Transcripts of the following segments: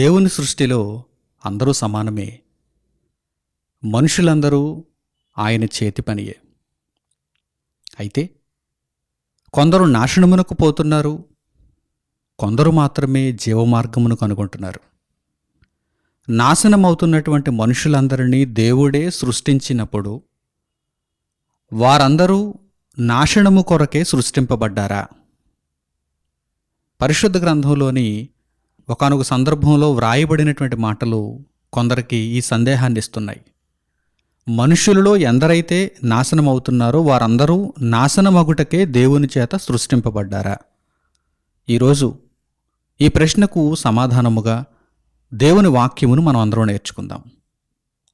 దేవుని సృష్టిలో అందరూ సమానమే. మనుషులందరూ ఆయన చేతి పనియే. అయితే కొందరు నాశనమునకు పోతున్నారు. కొందరు మాత్రమే జీవమార్గమును కనుగొంటున్నారు. నాశనమవుతున్నటువంటి మనుషులందరినీ దేవుడే సృష్టించినప్పుడు వారందరూ నాశనము కొరకే సృష్టింపబడ్డారా? పరిశుద్ధ గ్రంథంలోని ఒకానొక సందర్భంలో వ్రాయబడినటువంటి మాటలు కొందరికి ఈ సందేహాన్ని ఇస్తున్నాయి. మనుషులలో ఎందరైతే నాశనమవుతున్నారో వారందరూ నాశనమగుటకే దేవుని చేత సృష్టింపబడ్డారా? ఈరోజు ఈ ప్రశ్నకు సమాధానముగా దేవుని వాక్యమును మనం అందరూ నేర్చుకుందాం.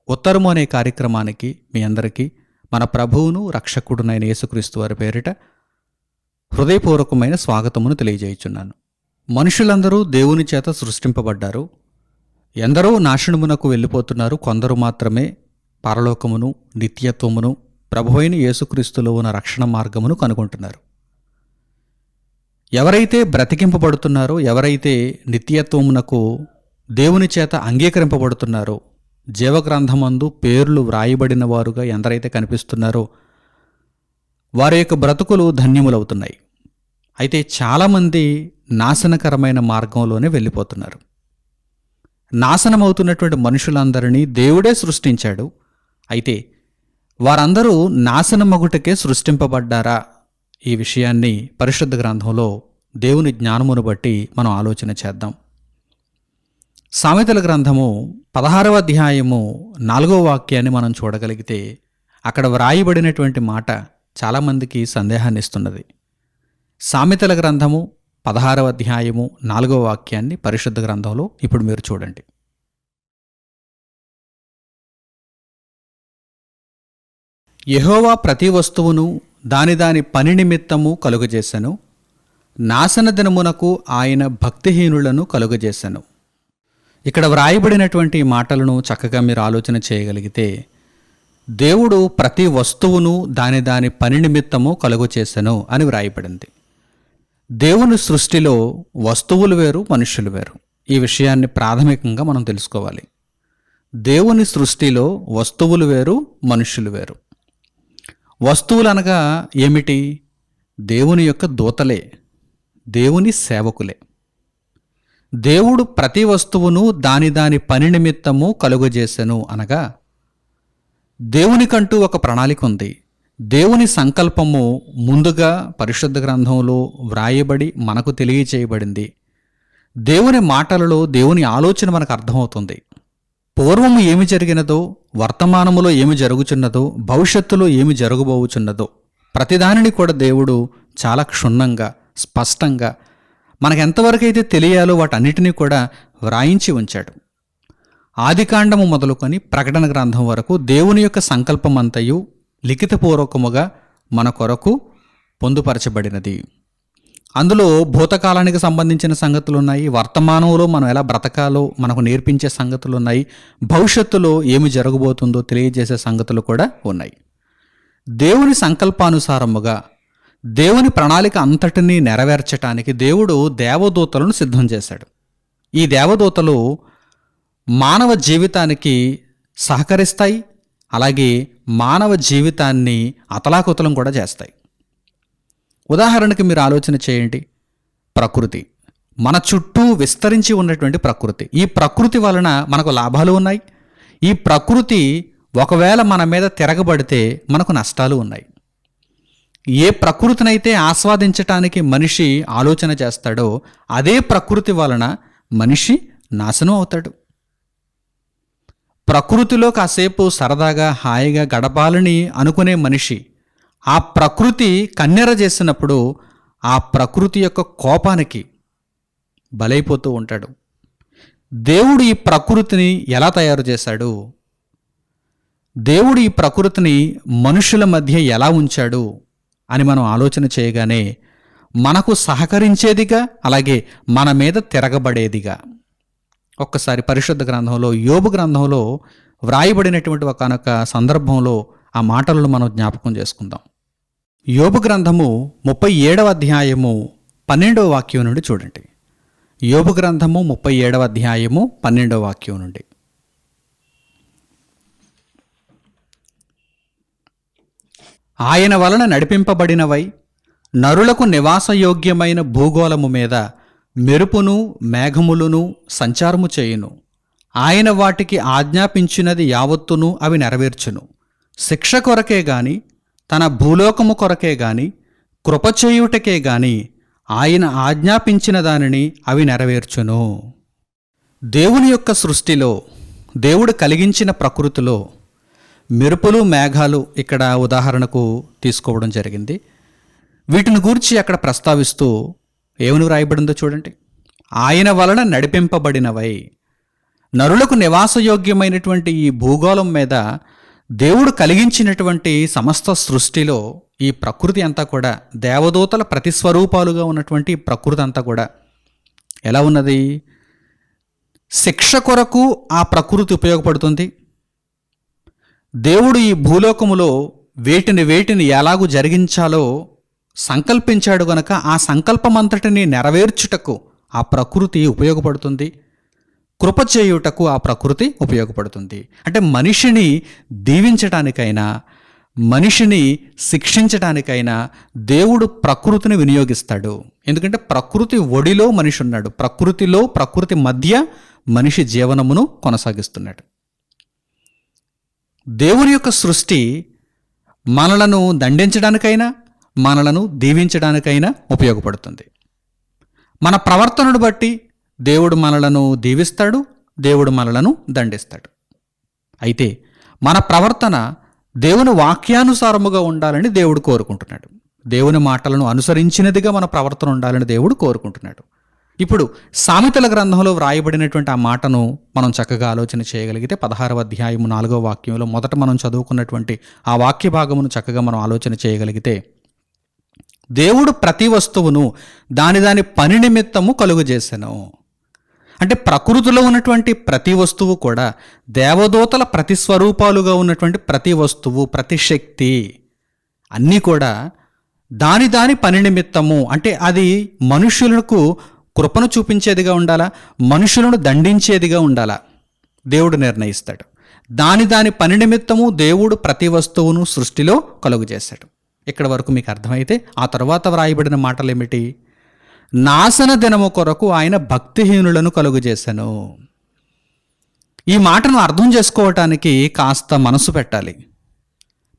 ఉత్తరము అనే కార్యక్రమానికి మీ అందరికీ మన ప్రభువును రక్షకుడునైన యేసుక్రీస్తు వారి పేరిట హృదయపూర్వకమైన స్వాగతమును తెలియజేయుచున్నాను. మనుషులందరూ దేవుని చేత సృష్టింపబడ్డారు. ఎందరో నాశనమునకు వెళ్ళిపోతున్నారు. కొందరు మాత్రమే పరలోకమును నిత్యత్వమును ప్రభువైన యేసుక్రీస్తులో ఉన్న రక్షణ మార్గమును కనుగొంటున్నారు. ఎవరైతే బ్రతికింపబడుతున్నారో ఎవరైతే నిత్యత్వమునకు దేవుని చేత అంగీకరింపబడుతున్నారో జీవగ్రంథమందు పేర్లు వ్రాయబడిన వారుగా ఎందరైతే కనిపిస్తున్నారో వారి యొక్క బ్రతుకులు ధన్యములవుతున్నాయి. అయితే చాలామంది నాశనకరమైన మార్గంలోనే వెళ్ళిపోతున్నారు. నాశనమవుతున్నటువంటి మనుషులందరినీ దేవుడే సృష్టించాడు. అయితే వారందరూ నాశనమగుటకే సృష్టింపబడ్డారా? ఈ విషయాన్ని పరిశుద్ధ గ్రంథంలో దేవుని జ్ఞానమును బట్టి మనం ఆలోచన చేద్దాం. సామెతల గ్రంథము పదహారవ అధ్యాయము నాలుగవ వాక్యాన్ని మనం చూడగలిగితే అక్కడ వ్రాయబడినటువంటి మాట చాలామందికి సందేహాన్ని ఇస్తున్నది సామెతల గ్రంథము పదహారవ అధ్యాయము నాలుగవ వాక్యాన్ని పరిశుద్ధ గ్రంథంలో ఇప్పుడు మీరు చూడండి. యహోవా ప్రతి వస్తువును దాని దాని పని నిమిత్తము కలుగజేసెను. నాశన దినమునకు ఆయన భక్తిహీనులను కలుగజేసెను. ఇక్కడ వ్రాయబడినటువంటి మాటలను చక్కగా మీరు ఆలోచన చేయగలిగితే దేవుడు ప్రతి వస్తువును దాని దాని పని నిమిత్తము కలుగు చేసెను అని వ్రాయబడింది. దేవుని సృష్టిలో వస్తువులు వేరు మనుషులు వేరు. ఈ విషయాన్ని ప్రాథమికంగా మనం తెలుసుకోవాలి. దేవుని సృష్టిలో వస్తువులు వేరు మనుషులు వేరు. వస్తువులు అనగా ఏమిటి? దేవుని యొక్క దూతలే దేవుని సేవకులే. దేవుడు ప్రతి వస్తువును దాని దాని పని నిమిత్తము కలుగజేసెను అనగా దేవునికంటూ ఒక ప్రణాళిక ఉంది. దేవుని సంకల్పము ముందుగా పరిశుద్ధ గ్రంథంలో వ్రాయబడి మనకు తెలియచేయబడింది. దేవుని మాటలలో దేవుని ఆలోచన మనకు అర్థమవుతుంది. పూర్వము ఏమి జరిగినదో వర్తమానములో ఏమి జరుగుచున్నదో భవిష్యత్తులో ఏమి జరగబోచున్నదో ప్రతిదానిని కూడా దేవుడు చాలా క్షుణ్ణంగా స్పష్టంగా మనకు ఎంతవరకైతే తెలియాలో వాటన్నిటినీ కూడా వ్రాయించి ఉంచాడు. ఆదికాండము మొదలుకొని ప్రకటన గ్రంథం వరకు దేవుని యొక్క సంకల్పమంతయు లిఖితపూర్వకముగా మన కొరకు పొందుపరచబడినది. అందులో భూతకాలానికి సంబంధించిన సంగతులు ఉన్నాయి వర్తమానంలో మనం ఎలా బ్రతకాలో మనకు నేర్పించే సంగతులు ఉన్నాయి భవిష్యత్తులో ఏమి జరగబోతుందో తెలియజేసే సంగతులు కూడా ఉన్నాయి. దేవుని సంకల్పానుసారముగా దేవుని ప్రణాళిక అంతటినీ నెరవేర్చటానికి దేవుడు దేవదూతలను సిద్ధం చేశాడు. ఈ దేవదూతలు మానవ జీవితానికి సహకరిస్తాయి అలాగే మానవ జీవితాన్ని అతలాకుతలం కూడా చేస్తాయి. ఉదాహరణకి మీరు ఆలోచన చేయండి. ప్రకృతి. మన చుట్టూ విస్తరించి ఉన్నటువంటి ప్రకృతి. ఈ ప్రకృతి వలన మనకు లాభాలు ఉన్నాయి. ఈ ప్రకృతి ఒకవేళ మన మీద తిరగబడితే మనకు నష్టాలు ఉన్నాయి. ఏ ప్రకృతినైతే ఆస్వాదించటానికి మనిషి ఆలోచన చేస్తాడో అదే ప్రకృతి వలన మనిషి నాశనం అవుతాడు. ప్రకృతిలో కాసేపు సరదాగా హాయిగా గడపాలని అనుకునే మనిషి ఆ ప్రకృతి కన్నెర చేసినప్పుడు ఆ ప్రకృతి యొక్క కోపానికి బలైపోతూ ఉంటాడు. దేవుడు ఈ ప్రకృతిని ఎలా తయారు చేశాడు? దేవుడు ఈ ప్రకృతిని మనుషుల మధ్య ఎలా ఉంచాడు అని మనం ఆలోచన చేయగానే మనకు సహకరించేదిగా అలాగే మన మీద తిరగబడేదిగా. ఒక్కసారి పరిశుద్ధ గ్రంథంలో యోబు గ్రంథంలో వ్రాయబడినటువంటి ఒకనొక సందర్భంలో ఆ మాటలను మనం జ్ఞాపకం చేసుకుందాం. యోబు గ్రంథము ముప్పై ఏడవ అధ్యాయము పన్నెండవ వాక్యం నుండి చూడండి. యోబు గ్రంథము ముప్పై ఏడవ అధ్యాయము పన్నెండవ వాక్యం నుండి. ఆయన వలన నడిపింపబడినవై నరులకు నివాసయోగ్యమైన భూగోళము మీద మెరుపును మేఘములను సంచారము చేయును. ఆయన వాటికి ఆజ్ఞాపించినది యావత్తును అవి నెరవేర్చును. శిక్ష కొరకే గాని తన భూలోకము కొరకే గాని కృపచేయుటకే గాని ఆయన ఆజ్ఞాపించిన దానిని అవి నెరవేర్చును. దేవుని యొక్క సృష్టిలో దేవుడు కలిగించిన ప్రకృతిలో మెరుపులు మేఘాలు ఇక్కడ ఉదాహరణకు తీసుకోవడం జరిగింది. వీటిని గూర్చి అక్కడ ప్రస్తావిస్తూ ఏమని వ్రాయబడిందో చూడండి. ఆయన వలన నడిపింపబడినవై నరులకు నివాసయోగ్యమైనటువంటి ఈ భూగోళం మీద దేవుడు కలిగించినటువంటి సమస్త సృష్టిలో ఈ ప్రకృతి అంతా కూడా దేవదూతల ప్రతిస్వరూపాలుగా ఉన్నటువంటి ప్రకృతి అంతా కూడా ఎలా ఉన్నది? శిక్ష కొరకు ఆ ప్రకృతి ఉపయోగపడుతుంది. దేవుడు ఈ భూలోకములో వేటిని వేటిని ఎలాగూ జరిగించాలో సంకల్పించాడు గనక ఆ సంకల్పమంతటిని నెరవేర్చుటకు ఆ ప్రకృతి ఉపయోగపడుతుంది. కృప చేయుటకు ఆ ప్రకృతి ఉపయోగపడుతుంది. అంటే మనిషిని దీవించటానికైనా మనిషిని శిక్షించటానికైనా దేవుడు ప్రకృతిని వినియోగిస్తాడు. ఎందుకంటే ప్రకృతి ఒడిలో మనిషి ఉన్నాడు ప్రకృతిలో ప్రకృతి మధ్య మనిషి జీవనమును కొనసాగిస్తున్నాడు. దేవుని యొక్క సృష్టి మనలను దండించడానికైనా మనలను దీవించడానికైనా ఉపయోగపడుతుంది. మన ప్రవర్తనను బట్టి దేవుడు మనలను దీవిస్తాడు దేవుడు మనలను దండిస్తాడు. అయితే మన ప్రవర్తన దేవుని వాక్యానుసారముగా ఉండాలని దేవుడు కోరుకుంటున్నాడు. దేవుని మాటలను అనుసరించినదిగా మన ప్రవర్తన ఉండాలని దేవుడు కోరుకుంటున్నాడు. ఇప్పుడు సామెతల గ్రంథంలో వ్రాయబడినటువంటి ఆ మాటను మనం చక్కగా ఆలోచన చేయగలిగితే పదహారవ అధ్యాయము నాలుగవ వాక్యంలో మొదట మనం చదువుకున్నటువంటి ఆ వాక్య భాగమును చక్కగా మనం ఆలోచన చేయగలిగితే దేవుడు ప్రతి వస్తువును దాని దాని పని నిమిత్తము కలుగజేసెను. అంటే ప్రకృతిలో ఉన్నటువంటి ప్రతి వస్తువు కూడా దేవదూతల ప్రతిస్వరూపాలుగా ఉన్నటువంటి ప్రతి వస్తువు ప్రతి శక్తి అన్నీ కూడా దాని దాని పని నిమిత్తము. అంటే అది మనుషులకు కృపను చూపించేదిగా ఉండాలా? మనుషులను దండించేదిగా ఉండాలా? దేవుడు నిర్ణయిస్తాడు. దాని దాని పని నిమిత్తము దేవుడు ప్రతి వస్తువును సృష్టిలో కలుగు చేశాడు ఇక్కడ వరకు మీకు అర్థమైతే ఆ తర్వాత వ్రాయబడిన మాటలు ఏమిటి నాశన దినము కొరకు ఆయన భక్తిహీనులను కలుగజేశాను ఈ మాటను అర్థం చేసుకోవటానికి కాస్త మనసు పెట్టాలి.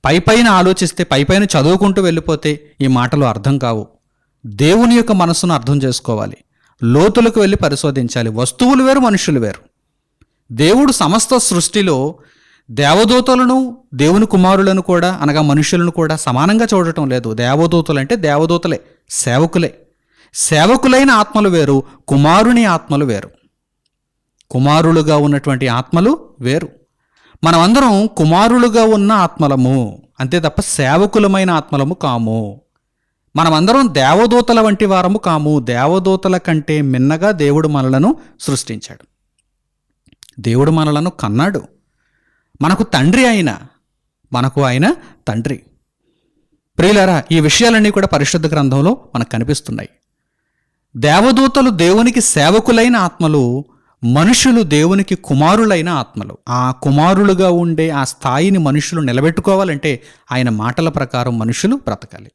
పైపైన ఆలోచిస్తే పైపైన చదువుకుంటూ వెళ్ళిపోతే ఈ మాటలు అర్థం కావు. దేవుని యొక్క మనసును అర్థం చేసుకోవాలి. లోతులకు వెళ్ళి పరిశోధించాలి. వస్తువులు వేరు మనుషులు వేరు. దేవుడు సమస్త సృష్టిలో దేవదూతలను దేవుని కుమారులను కూడా అనగా మనుషులను కూడా సమానంగా చూడటం లేదు. దేవదూతలు అంటే దేవదూతలే సేవకులే. సేవకులైన ఆత్మలు వేరు కుమారుని ఆత్మలు వేరు. కుమారులుగా ఉన్నటువంటి ఆత్మలు వేరు. మనమందరం కుమారులుగా ఉన్న ఆత్మలము అంతే తప్ప సేవకులమైన ఆత్మలము కాము. మనమందరం దేవదూతల వంటి వారము కాము. దేవదూతల కంటే మిన్నగా దేవుడు మనలను సృష్టించాడు. దేవుడు మనలను కన్నాడు. మనకు తండ్రి అయిన మనకు ఆయన తండ్రి. ప్రియులారా ఈ విషయాలన్నీ కూడా పరిశుద్ధ గ్రంథంలో మనకు కనిపిస్తున్నాయి. దేవదూతలు దేవునికి సేవకులైన ఆత్మలు మనుషులు దేవునికి కుమారులైన ఆత్మలు. ఆ కుమారులుగా ఉండే ఆ స్థాయిని మనుషులు నిలబెట్టుకోవాలంటే ఆయన మాటల ప్రకారం మనుషులు బ్రతకాలి.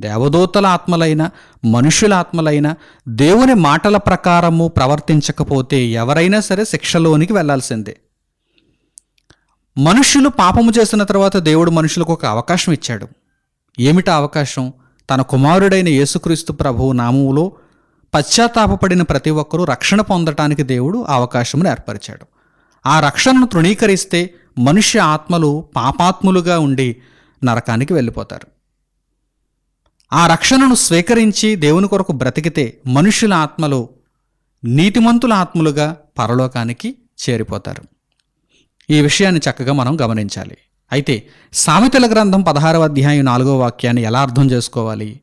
దేవదూతల ఆత్మలైన మనుషుల ఆత్మలైన దేవుని మాటల ప్రకారము ప్రవర్తించకపోతే ఎవరైనా సరే శిక్షలోనికి వెళ్ళాల్సిందే మనుషులు పాపము చేసిన తర్వాత దేవుడు మనుషులకు ఒక అవకాశం ఇచ్చాడు. ఏమిటా అవకాశం? తన కుమారుడైన యేసుక్రీస్తు ప్రభువు నామములో పశ్చాత్తాపడిన ప్రతి ఒక్కరూ రక్షణ పొందటానికి దేవుడు అవకాశమును ఏర్పరిచాడు. ఆ రక్షణను తృణీకరిస్తే మనుష్య ఆత్మలు పాపాత్ములుగా ఉండి నరకానికి వెళ్ళిపోతారు. ఆ రక్షణను స్వీకరించి దేవుని కొరకు బ్రతికితే మనుషుల ఆత్మలు నీతిమంతుల ఆత్మలుగా పరలోకానికి చేరిపోతారు. ఈ విషయాన్ని చక్కగా మనం గమనించాలి. అయితే సామెతల గ్రంథం పదహారవ అధ్యాయం నాలుగో వాక్యాన్ని ఎలా అర్థం చేసుకోవాలి?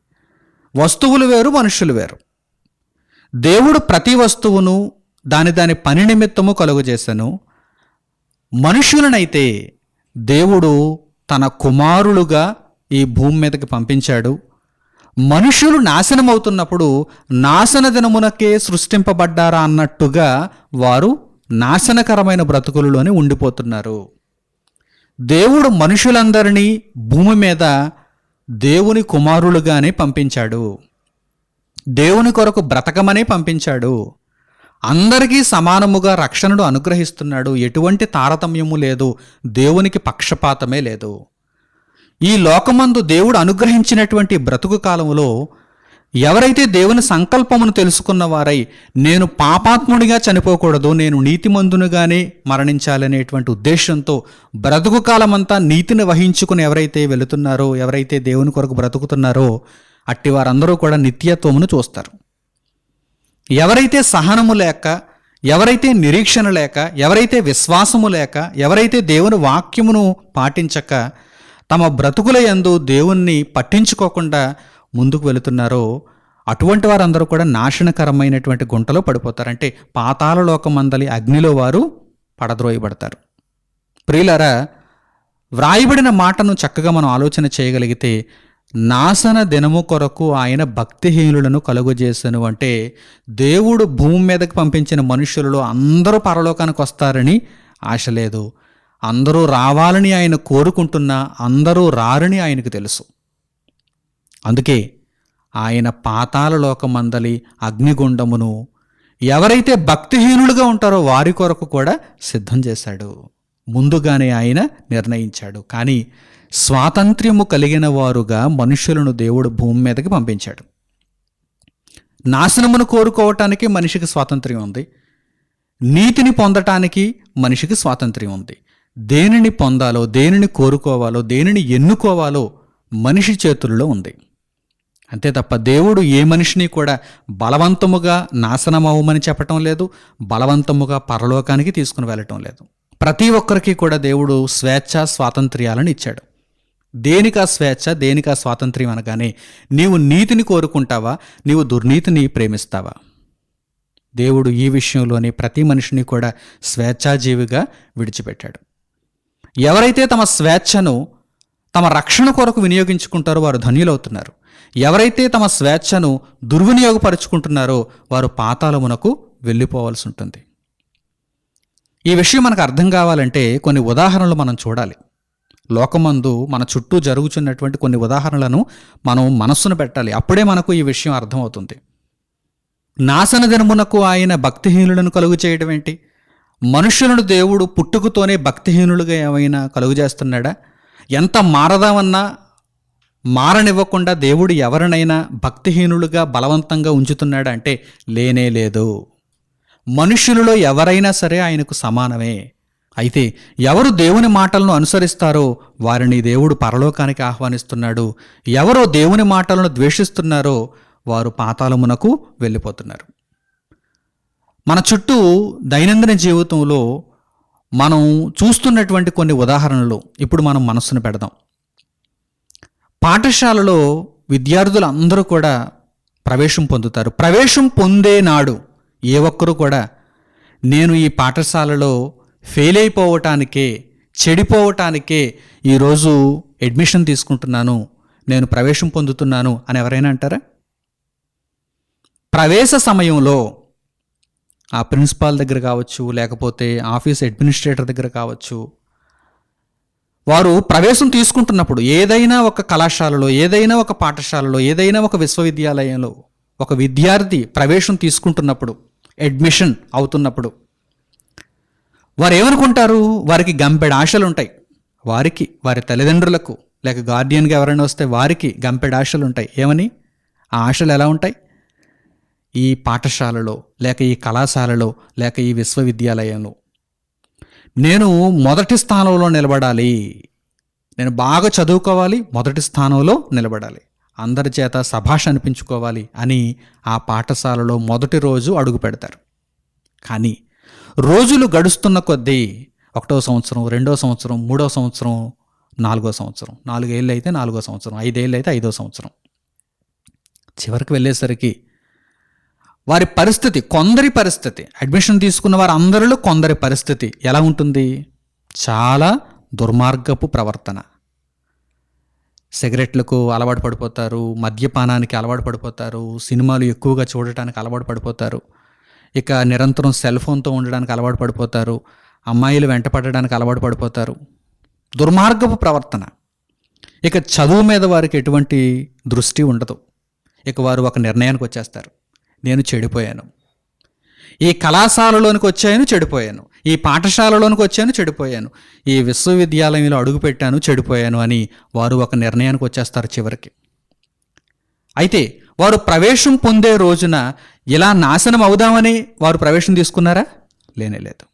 వస్తువులు వేరు మనుషులు వేరు. దేవుడు ప్రతి వస్తువును దాని దాని పని నిమిత్తము కలుగజేశాను మనుషులనైతే దేవుడు తన కుమారులుగా ఈ భూమి మీదకి పంపించాడు. మనుషులు నాశనమవుతున్నప్పుడు నాశన దినమునకే సృష్టింపబడ్డారా అన్నట్టుగా వారు నాశనకరమైన బ్రతుకులలోనే ఉండిపోతున్నారు. దేవుడు మనుషులందరినీ భూమి మీద దేవుని కుమారులుగానే పంపించాడు. దేవుని కొరకు బ్రతకమనే పంపించాడు. అందరికీ సమానముగా రక్షణను అనుగ్రహిస్తున్నాడు. ఎటువంటి తారతమ్యము లేదు. దేవునికి పక్షపాతమే లేదు. ఈ లోకమందు దేవుడు అనుగ్రహించినటువంటి బ్రతుకు కాలంలో ఎవరైతే దేవుని సంకల్పమును తెలుసుకున్న వారై నేను పాపాత్ముడిగా చనిపోకూడదు నేను నీతిమందునుగానే మరణించాలనేటువంటి ఉద్దేశంతో బ్రతుకు కాలమంతా నీతిని వహించుకుని ఎవరైతే వెళుతున్నారో ఎవరైతే దేవుని కొరకు బ్రతుకుతున్నారో అట్టి వారందరూ కూడా నిత్యత్వమును చూస్తారు. ఎవరైతే సహనము లేక ఎవరైతే నిరీక్షణ లేక ఎవరైతే విశ్వాసము లేక ఎవరైతే దేవుని వాక్యమును పాటించక తమ బ్రతుకుల యందు దేవుణ్ణి పట్టించుకోకుండా ముందుకు వెళుతున్నారో అటువంటి వారందరూ కూడా నాశనకరమైనటువంటి గుంటలో పడిపోతారంటే పాతాల లోకమందలి అగ్నిలో వారు పడద్రోయబడతారు. ప్రియులారా వ్రాయబడిన మాటను చక్కగా మనం ఆలోచన చేయగలిగితే నాశన దినము కొరకు ఆయన భక్తిహీనులను కలుగజేసను అంటే దేవుడు భూమి మీదకి పంపించిన మనుషులలో అందరూ పరలోకానికి వస్తారని ఆశ లేదు. అందరూ రావాలని ఆయన కోరుకుంటున్నా అందరూ రారని ఆయనకు తెలుసు. అందుకే ఆయన పాతాల లోకమందలి అగ్నిగుండమును ఎవరైతే భక్తిహీనులుగా ఉంటారో వారి కొరకు కూడా సిద్ధం చేశాడు. ముందుగానే ఆయన నిర్ణయించాడు. కానీ స్వాతంత్ర్యము కలిగిన వారుగా మనుషులను దేవుడు భూమి మీదకి పంపించాడు. నాశనమును కోరుకోవటానికి మనిషికి స్వాతంత్ర్యం ఉంది. నీతిని పొందటానికి మనిషికి స్వాతంత్ర్యం ఉంది. దేనిని పొందాలో దేనిని కోరుకోవాలో దేనిని ఎన్నుకోవాలో మనిషి చేతుల్లో ఉంది. అంతే తప్ప దేవుడు ఏ మనిషిని కూడా బలవంతముగా నాశనమవ్వమని చెప్పటం లేదు బలవంతముగా పరలోకానికి తీసుకుని వెళ్ళటం లేదు. ప్రతి ఒక్కరికి కూడా దేవుడు స్వేచ్ఛ స్వాతంత్ర్యాలను ఇచ్చాడు. దేనికా స్వేచ్ఛ దేనికా స్వాతంత్ర్యం అనగానే నీవు నీతిని కోరుకుంటావా నీవు దుర్నీతిని ప్రేమిస్తావా? దేవుడు ఈ విషయంలోనే ప్రతి మనిషిని కూడా స్వేచ్ఛాజీవిగా విడిచిపెట్టాడు. ఎవరైతే తమ స్వేచ్ఛను తమ రక్షణ కొరకు వినియోగించుకుంటారో వారు ధన్యులవుతున్నారు. ఎవరైతే తమ స్వేచ్ఛను దుర్వినియోగపరుచుకుంటున్నారో వారు పాతాళమునకు వెళ్ళిపోవాల్సి ఉంటుంది. ఈ విషయం మనకు అర్థం కావాలంటే కొన్ని ఉదాహరణలు మనం చూడాలి. లోకమందు మన చుట్టూ జరుగుతున్నటువంటి కొన్ని ఉదాహరణలను మనం మనస్సును పెట్టాలి. అప్పుడే మనకు ఈ విషయం అర్థమవుతుంది. నాశన దినమునకు ఆయన భక్తిహీనులను కలుగు చేయడం ఏంటి? మనుషులను దేవుడు పుట్టుకతోనే భక్తిహీనులుగా ఏమైనా కలుగు చేస్తున్నాడా? ఎంత మారదామన్నా మారనివ్వకుండా దేవుడు ఎవరినైనా భక్తిహీనులుగా బలవంతంగా ఉంచుతున్నాడు అంటే లేనే లేదు. మనుషులలో ఎవరైనా సరే ఆయనకు సమానమే. అయితే ఎవరు దేవుని మాటలను అనుసరిస్తారో వారిని దేవుడు పరలోకానికి ఆహ్వానిస్తున్నాడు. ఎవరో దేవుని మాటలను ద్వేషిస్తున్నారో వారు పాతాళమునకు వెళ్ళిపోతున్నారు. మన చుట్టూ దైనందిన జీవితంలో మనం చూస్తున్నటువంటి కొన్ని ఉదాహరణలు ఇప్పుడు మనం మనస్సును పెడదాం. పాఠశాలలో విద్యార్థులు అందరూ కూడా ప్రవేశం పొందుతారు. ప్రవేశం పొందే నాడు ఏ ఒక్కరూ కూడా నేను ఈ పాఠశాలలో ఫెయిల్ అయిపోవటానికే చెడిపోవటానికే ఈరోజు అడ్మిషన్ తీసుకుంటున్నాను నేను ప్రవేశం పొందుతున్నాను అని ఎవరైనా అంటారా? ప్రవేశ సమయంలో ఆ ప్రిన్సిపాల్ దగ్గర కావచ్చు లేకపోతే ఆఫీస్ అడ్మినిస్ట్రేటర్ దగ్గర కావచ్చు వారు ప్రవేశం తీసుకుంటున్నప్పుడు ఏదైనా ఒక కళాశాలలో ఏదైనా ఒక పాఠశాలలో ఏదైనా ఒక విశ్వవిద్యాలయంలో ఒక విద్యార్థి ప్రవేశం తీసుకుంటున్నప్పుడు అడ్మిషన్ అవుతున్నప్పుడు వారు ఏమనుకుంటారు వారికి గంపెడు ఆశలు ఉంటాయి వారికి వారి తల్లిదండ్రులకు లేక గార్డియన్గా ఎవరైనా వస్తే వారికి గంపెడు ఆశలు ఉంటాయి ఏమని? ఆ ఆశలు ఎలా ఉంటాయి? ఈ పాఠశాలలో లేక ఈ కళాశాలలో లేక ఈ విశ్వవిద్యాలయంలో నేను మొదటి స్థానంలో నిలబడాలి. నేను బాగా చదువుకోవాలి మొదటి స్థానంలో నిలబడాలి. అందరి చేత సభాష అనిపించుకోవాలి అని ఆ పాఠశాలలో మొదటి రోజు అడుగు పెడతారు. కానీ రోజులు గడుస్తున్న కొద్దీ ఒకటో సంవత్సరం రెండో సంవత్సరం మూడో సంవత్సరం నాలుగో సంవత్సరం నాలుగేళ్ళు అయితే నాలుగో సంవత్సరం ఐదేళ్ళు అయితే ఐదో సంవత్సరం. చివరికి వెళ్ళేసరికి వారి పరిస్థితి కొందరి పరిస్థితి అడ్మిషన్ తీసుకున్న వారు అందరిలో కొందరి పరిస్థితి ఎలా ఉంటుంది? చాలా దుర్మార్గపు ప్రవర్తన. సిగరెట్లకు అలవాటు పడిపోతారు మద్యపానానికి అలవాటు పడిపోతారు సినిమాలు ఎక్కువగా చూడటానికి అలవాటు పడిపోతారు ఇక నిరంతరం సెల్ ఫోన్తో ఉండడానికి అలవాటు పడిపోతారు అమ్మాయిలు వెంట పడడానికి అలవాటు పడిపోతారు. దుర్మార్గపు ప్రవర్తన. ఇక చదువు మీద వారికి ఎటువంటి దృష్టి ఉండదు. ఇక వారు ఒక నిర్ణయానికి వచ్చేస్తారు. నేను చెడిపోయాను. ఈ కళాశాలలోనికి వచ్చాను చెడిపోయాను. ఈ పాఠశాలలోనికి వచ్చాను చెడిపోయాను. ఈ విశ్వవిద్యాలయంలో అడుగుపెట్టాను చెడిపోయాను అని వారు ఒక నిర్ణయానికి వచ్చేస్తారు చివరికి. అయితే వారు ప్రవేశం పొందే రోజున ఇలా నాశనం అవుదామని వారు ప్రవేశం తీసుకున్నారా? లేనే లేదు.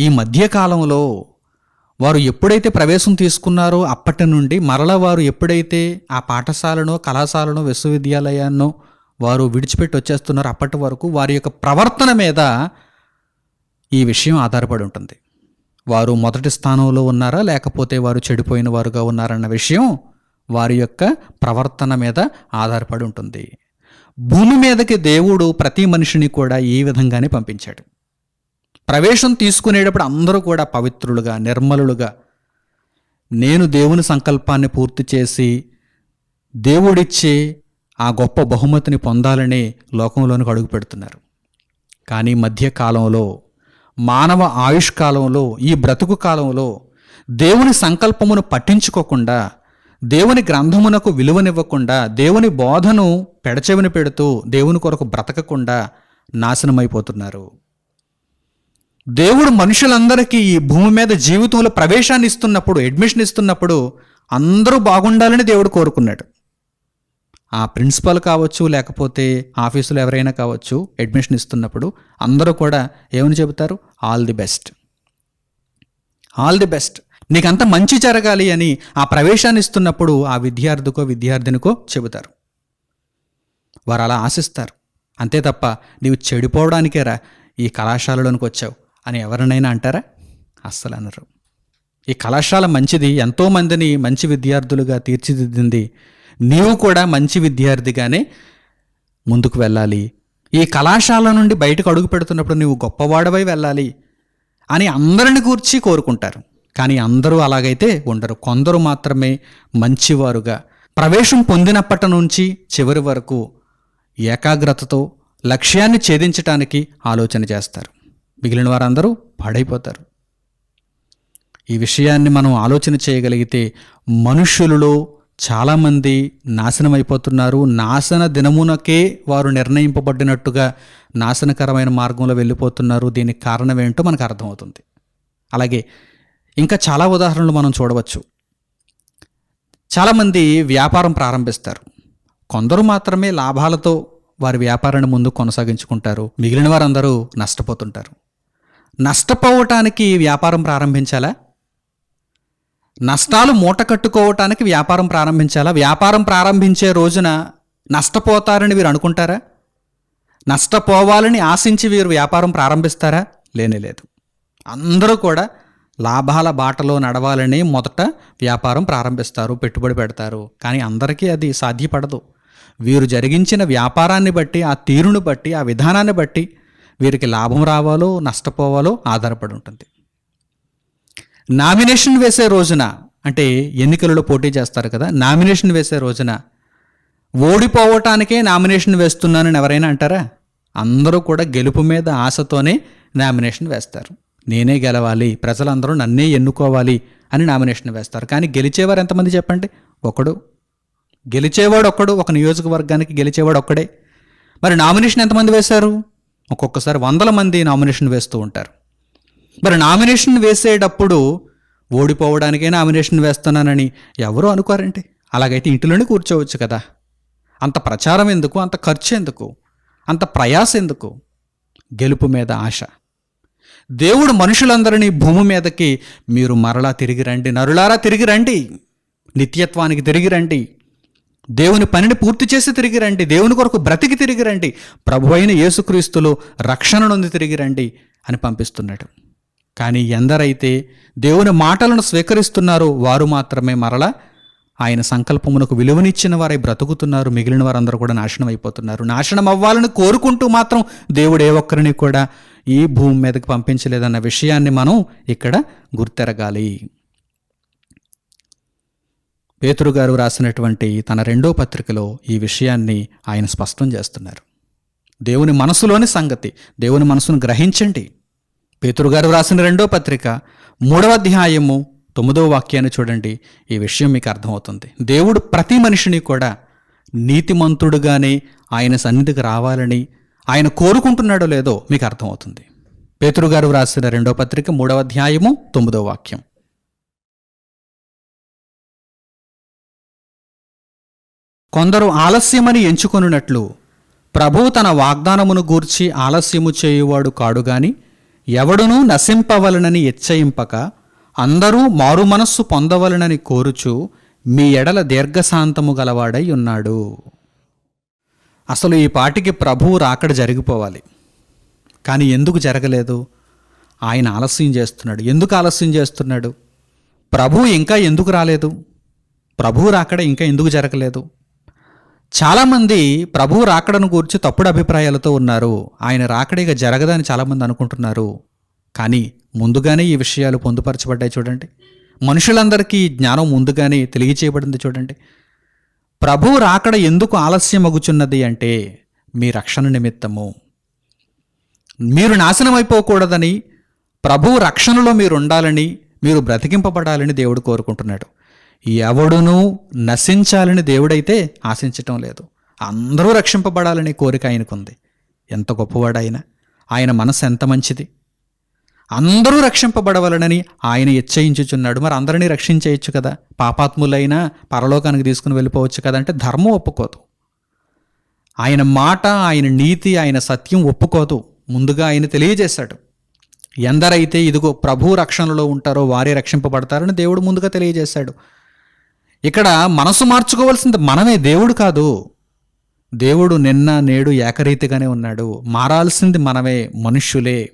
ఈ మధ్యకాలంలో వారు ఎప్పుడైతే ప్రవేశం తీసుకున్నారో అప్పటి నుండి మరల వారు ఎప్పుడైతే ఆ పాఠశాలను కళాశాలను విశ్వవిద్యాలయాన్నో వారు విడిచిపెట్టి వచ్చేస్తున్నారు అప్పటి వరకు వారి యొక్క ప్రవర్తన మీద ఈ విషయం ఆధారపడి ఉంటుంది. వారు మొదటి స్థానంలో ఉన్నారా? లేకపోతే వారు చెడిపోయిన వారుగా ఉన్నారన్న విషయం వారి యొక్క ప్రవర్తన మీద ఆధారపడి ఉంటుంది. భూమి మీదకి దేవుడు ప్రతి మనిషిని కూడా ఈ విధంగానే పంపించాడు. ప్రవేశం తీసుకునేటప్పుడు అందరూ కూడా పవిత్రులుగా నిర్మలులుగా నేను దేవుని సంకల్పాన్ని పూర్తి చేసి దేవుడిచ్చే ఆ గొప్ప బహుమతిని పొందాలని లోకంలోనికి అడుగు పెడుతున్నారు. కానీ మధ్యకాలంలో మానవ ఆయుష్కాలంలో ఈ బ్రతుకు కాలంలో దేవుని సంకల్పమును పట్టించుకోకుండా దేవుని గ్రంథమునకు విలువనివ్వకుండా దేవుని బోధను పెడచెవిని పెడుతూ దేవుని కొరకు బ్రతకకుండా నాశనమైపోతున్నారు. దేవుడు మనుషులందరికీ ఈ భూమి మీద జీవితంలో ప్రవేశాన్ని ఇస్తున్నప్పుడు అడ్మిషన్ ఇస్తున్నప్పుడు అందరూ బాగుండాలని దేవుడు కోరుకున్నాడు. ఆ ప్రిన్సిపల్ కావచ్చు లేకపోతే ఆఫీసులో ఎవరైనా కావచ్చు అడ్మిషన్ ఇస్తున్నప్పుడు అందరూ కూడా ఏమని చెబుతారు? All the best. All the best. నీకంత మంచి జరగాలి అని ఆ ప్రవేశాన్ని ఇస్తున్నప్పుడు ఆ విద్యార్థికో విద్యార్థినికో చెబుతారు. వారు అలా ఆశిస్తారు. అంతే తప్ప నీవు చెడిపోవడానికేరా ఈ కళాశాలలోనికి వచ్చావు అని ఎవరినైనా అంటారా? అస్సలు అనరు. ఈ కళాశాల మంచిది ఎంతోమందిని మంచి విద్యార్థులుగా తీర్చిదిద్దింది నీవు కూడా మంచి విద్యార్థిగానే ముందుకు వెళ్ళాలి. ఈ కళాశాల నుండి బయటకు అడుగు పెడుతున్నప్పుడు నువ్వు గొప్పవాడవై వెళ్ళాలి అని అందరిని కూర్చి కోరుకుంటారు. కానీ అందరూ అలాగైతే ఉండరు. కొందరు మాత్రమే మంచివారుగా. ప్రవేశం పొందినప్పటి నుంచి చివరి వరకు ఏకాగ్రతతో లక్ష్యాన్ని ఛేదించటానికి ఆలోచన చేస్తారు. మిగిలిన వారందరూ పాడైపోతారు. ఈ విషయాన్ని మనం ఆలోచన చేయగలిగితే మనుషులలో చాలామంది నాశనం అయిపోతున్నారు నాశన దినమునకే వారు నిర్ణయింపబడినట్టుగా నాశనకరమైన మార్గంలో వెళ్ళిపోతున్నారు. దీనికి కారణం ఏంటో మనకు అర్థమవుతుంది. అలాగే ఇంకా చాలా ఉదాహరణలు మనం చూడవచ్చు. చాలామంది వ్యాపారం ప్రారంభిస్తారు. కొందరు మాత్రమే లాభాలతో వారి వ్యాపారాన్ని ముందు కొనసాగించుకుంటారు. మిగిలిన వారందరూ నష్టపోతుంటారు. నష్టపోవటానికి వ్యాపారం ప్రారంభించాలా? నష్టాలు మూట కట్టుకోవటానికి వ్యాపారం ప్రారంభించాలా? వ్యాపారం ప్రారంభించే రోజున నష్టపోతారని వీరు అనుకుంటారా? నష్టపోవాలని ఆశించి వీరు వ్యాపారం ప్రారంభిస్తారా? లేనే లేదు. అందరూ కూడా లాభాల బాటలో నడవాలని మొదట వ్యాపారం ప్రారంభిస్తారు పెట్టుబడి పెడతారు. కానీ అందరికీ అది సాధ్యపడదు. వీరు జరిగించిన వ్యాపారాన్ని బట్టి ఆ తీరును బట్టి ఆ విధానాన్ని బట్టి వీరికి లాభం రావాలో నష్టపోవాలో ఆధారపడి ఉంటుంది. నామినేషన్ వేసే రోజున అంటే ఎన్నికలలో పోటీ చేస్తారు కదా నామినేషన్ వేసే రోజున ఓడిపోవటానికే నామినేషన్ వేస్తున్నానని ఎవరైనా అంటారా? అందరూ కూడా గెలుపు మీద ఆశతోనే నామినేషన్ వేస్తారు. నేనే గెలవాలి ప్రజలందరూ నన్నే ఎన్నుకోవాలి అని నామినేషన్ వేస్తారు. కానీ గెలిచేవారు ఎంతమంది చెప్పండి? ఒకడు. గెలిచేవాడు ఒక్కడు ఒక నియోజకవర్గానికి గెలిచేవాడు ఒక్కడే. మరి నామినేషన్ ఎంతమంది వేశారు? ఒక్కొక్కసారి వందల మంది నామినేషన్ వేస్తూ ఉంటారు. మరి నామినేషన్ వేసేటప్పుడు ఓడిపోవడానికే నామినేషన్ వేస్తున్నానని ఎవరు అనుకోరండి. అలాగైతే ఇంటిలోనే కూర్చోవచ్చు కదా. అంత ప్రచారం ఎందుకు? అంత ఖర్చు ఎందుకు? అంత ప్రయాస ఎందుకు? గెలుపు మీద ఆశ. దేవుడు మనుషులందరినీ భూమి మీదకి మీరు మరలా తిరిగి రండి. నరులారా తిరిగి రండి. నిత్యత్వానికి తిరిగి రండి. దేవుని పనిని పూర్తి చేసి తిరిగి రండి. దేవుని కొరకు బ్రతికి తిరిగి రండి. ప్రభు అయిన యేసుక్రీస్తులో రక్షణ నుండి తిరిగి రండి అని పంపిస్తున్నాడు. కానీ ఎందరైతే దేవుని మాటలను స్వీకరిస్తున్నారో వారు మాత్రమే మరలా ఆయన సంకల్పమునకు విలువనిచ్చిన వారై బ్రతుకుతున్నారు మిగిలిన వారందరూ కూడా నాశనం అయిపోతున్నారు నాశనం అవ్వాలని కోరుకుంటూ మాత్రం దేవుడు ఏ ఒక్కరిని కూడా ఈ భూమి మీదకి పంపించలేదన్న విషయాన్ని మనం ఇక్కడ గుర్తెరగాలి. పేతురు గారు రాసినటువంటి తన రెండో పత్రికలో ఈ విషయాన్ని ఆయన స్పష్టం చేస్తున్నారు. దేవుని మనసులోని సంగతి దేవుని మనసును గ్రహించండి. పేతురు గారు రాసిన రెండో పత్రిక మూడవ అధ్యాయము తొమ్మిదవ వాక్యాన్ని చూడండి. ఈ విషయం మీకు అర్థమవుతుంది. దేవుడు ప్రతి మనిషిని కూడా నీతిమంతుడుగానే ఆయన సన్నిధికి రావాలని ఆయన కోరుకుంటున్నాడో లేదో మీకు అర్థమవుతుంది. పేతురు గారు వ్రాసిన రెండో పత్రిక మూడవ అధ్యాయము తొమ్మిదవ వాక్యం. కొందరు ఆలస్యమని ఎంచుకొనున్నట్లు ప్రభువు తన వాగ్దానమును గూర్చి ఆలస్యము చేయువాడు కాడు గాని ఎవడునూ నశింపవలనని ఎచ్చయింపక అందరూ మారు మనస్సు పొందవలనని కోరుచు మీ ఎడల దీర్ఘశాంతము గలవాడై ఉన్నాడు. అసలు ఈ పాటికి ప్రభువు రాకడ జరిగిపోవాలి. కానీ ఎందుకు జరగలేదు? ఆయన ఆలస్యం చేస్తున్నాడు. ఎందుకు ఆలస్యం చేస్తున్నాడు? ప్రభువు ఇంకా ఎందుకు రాలేదు? ప్రభువు రాకడ ఇంకా ఎందుకు జరగలేదు? చాలామంది ప్రభువు రాకడను గురించి తప్పుడు అభిప్రాయాలతో ఉన్నారు. ఆయన రాకడిగా జరగదని చాలామంది అనుకుంటున్నారు. కానీ ముందుగానే ఈ విషయాలు పొందుపరచబడ్డాయి చూడండి. మనుషులందరికీ జ్ఞానం ముందుగానే తెలియచేయబడింది చూడండి. ప్రభు రాకడ ఎందుకు ఆలస్యం అగుచున్నది అంటే మీ రక్షణ నిమిత్తము. మీరు నాశనం అయిపోకూడదని ప్రభు రక్షణలో మీరు ఉండాలని మీరు బ్రతికింపబడాలని దేవుడు కోరుకుంటున్నాడు. ఎవడునూ నశించాలని దేవుడైతే ఆశించటం లేదు. అందరూ రక్షింపబడాలనే కోరిక ఆయనకుంది. ఎంత గొప్పవాడైనా. ఆయన ఆయన మనసు ఎంత మంచిది. అందరూ రక్షింపబడవలనని ఆయన ఇచ్చయించుచున్నాడు మరి అందరినీ రక్షించేయచ్చు కదా. పాపాత్ములైనా పరలోకానికి తీసుకుని వెళ్ళిపోవచ్చు కదా అంటే ధర్మం ఒప్పుకోదు. ఆయన మాట ఆయన నీతి ఆయన సత్యం ఒప్పుకోదు. ముందుగా ఆయన తెలియజేశాడు. ఎందరైతే ఇదిగో ప్రభు రక్షణలో ఉంటారో వారే రక్షింపబడతారని దేవుడు ముందుగా తెలియజేశాడు. ఇక్కడ మనసు మార్చుకోవాల్సింది మనమే దేవుడు కాదు. దేవుడు నిన్న నేడు ఏకరీతిగానే ఉన్నాడు. మారాల్సింది మనమే మనుష్యులే.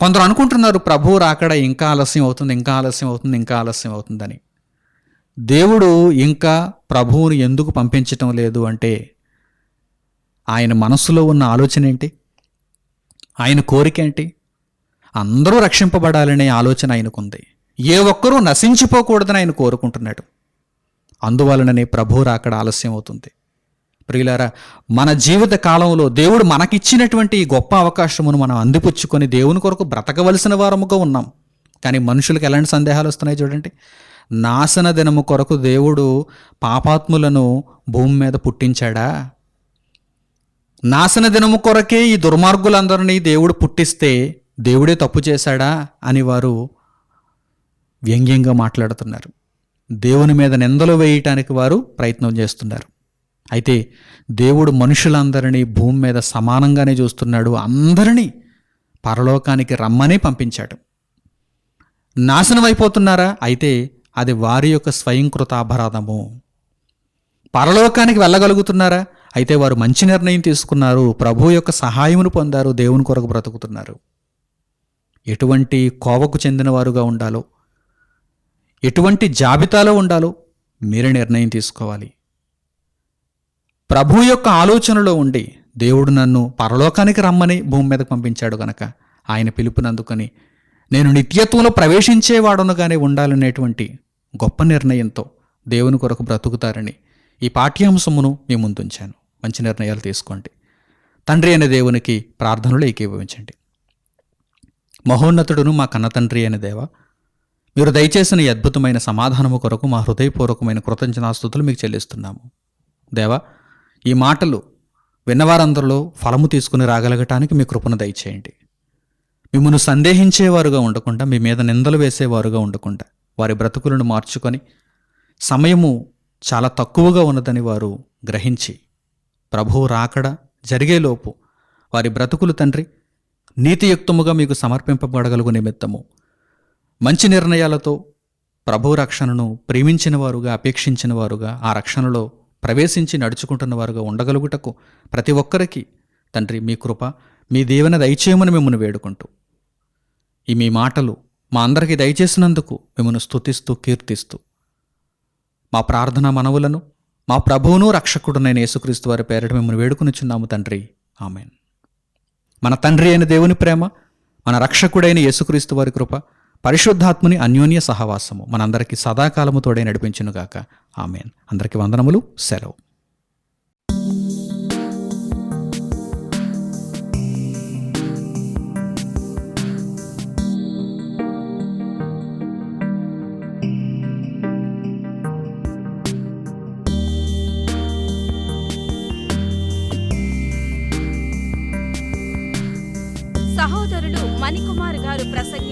కొందరు అనుకుంటున్నారు ప్రభు రాకడ ఇంకా ఆలస్యం అవుతుంది ఇంకా ఆలస్యం అవుతుంది ఇంకా ఆలస్యం అవుతుందని. దేవుడు ఇంకా ప్రభువుని ఎందుకు పంపించటం లేదు అంటే ఆయన మనస్సులో ఉన్న ఆలోచన ఏంటి? ఆయన కోరిక ఏంటి? అందరూ రక్షింపబడాలనే ఆలోచన ఆయనకుంది. ఏ ఒక్కరూ నశించిపోకూడదని ఆయన కోరుకుంటున్నాడు. అందువలననే ప్రభు రాకడ ఆలస్యం అవుతుంది. ప్రియులారా మన జీవిత కాలంలో దేవుడు మనకిచ్చినటువంటి ఈ గొప్ప అవకాశమును మనం అందిపుచ్చుకొని దేవుని కొరకు బ్రతకవలసిన వారముగా ఉన్నాం. కానీ మనుషులకు ఎలాంటి సందేహాలు వస్తున్నాయి చూడండి. నాశన దినము కొరకు దేవుడు పాపాత్ములను భూమి మీద పుట్టించాడా? నాశన దినము కొరకే ఈ దుర్మార్గులందరినీ దేవుడు పుట్టిస్తే దేవుడే తప్పు చేశాడా అని వారు వ్యంగ్యంగా మాట్లాడుతున్నారు. దేవుని మీద నిందలు వేయటానికి వారు ప్రయత్నం చేస్తున్నారు. అయితే దేవుడు మనుషులందరినీ భూమి మీద సమానంగానే చూస్తున్నాడు. అందరినీ పరలోకానికి రమ్మనే పంపించాడు. నాశనం అయిపోతున్నారా? అయితే అది వారి యొక్క స్వయంకృత అపరాధము. పరలోకానికి వెళ్ళగలుగుతున్నారా? అయితే వారు మంచి నిర్ణయం తీసుకున్నారు. ప్రభు యొక్క సహాయమును పొందారు. దేవుని కొరకు బ్రతుకుతున్నారు. ఎటువంటి కోవకు చెందినవారుగా ఉండాలో ఎటువంటి జాబితాలో ఉండాలో మీరే నిర్ణయం తీసుకోవాలి. ప్రభు యొక్క ఆలోచనలో ఉండి దేవుడు నన్ను పరలోకానికి రమ్మని భూమి మీదకు పంపించాడు గనక ఆయన పిలుపునందుకని నేను నిత్యత్వంలో ప్రవేశించేవాడునుగానే ఉండాలనేటువంటి గొప్ప నిర్ణయంతో దేవుని కొరకు బ్రతుకుతారని ఈ పాఠ్యాంశమును మీ ముందుంచాను. మంచి నిర్ణయాలు తీసుకోండి. తండ్రి అయిన దేవునికి ప్రార్థనలు ఏకీభవించండి. మహోన్నతుడును మా కన్న తండ్రి అయిన దేవ మీరు దయచేసిన ఈ అద్భుతమైన సమాధానము కొరకు మా హృదయపూర్వకమైన కృతజ్ఞతాస్తుతులు మీకు చెల్లిస్తున్నాము. దేవా ఈ మాటలు విన్నవారందరిలో ఫలము తీసుకుని రాగలగటానికి మీ కృపను దయచేయండి. మిమ్మల్ని సందేహించేవారుగా ఉండకుండా మీ మీద నిందలు వేసేవారుగా ఉండకుండా వారి బ్రతుకులను మార్చుకొని సమయము చాలా తక్కువగా ఉన్నదని వారు గ్రహించి ప్రభువు రాకడ జరిగేలోపు వారి బ్రతుకులు తండ్రి నీతియుక్తముగా మీకు సమర్పింపబడగలుగు నిమిత్తము మంచి నిర్ణయాలతో ప్రభు రక్షణను ప్రేమించినవారుగా అపేక్షించినవారుగా ఆ రక్షణలో ప్రవేశించి నడుచుకుంటున్న వారుగా ఉండగలుగుటకు ప్రతి ఒక్కరికి తండ్రి మీ కృప మీ దీవెన దయచేయమని మిమ్మల్ని వేడుకుంటూ. ఈ మీ మాటలు మా అందరికీ దయచేసినందుకు మిమ్మల్ని స్తుతిస్తూ కీర్తిస్తూ. మా ప్రార్థన మనవులను మా ప్రభువును రక్షకుడునైన యేసుక్రీస్తు వారి పేరిట మిమ్మల్ని వేడుకొనిచున్నాము తండ్రి. ఆమెన్. మన తండ్రి అయిన దేవుని ప్రేమ మన రక్షకుడైన యేసుక్రీస్తు వారి కృప పరిశుద్ధాత్ముని అన్యోన్య సహవాసము మనందరికీ సదాకాలము తోడే నడిపించునుగాక. ఆమెన్. అందరికీ వందనములు సెలవు. సహోదరులు మణికుమార్ గారు ప్రసంగి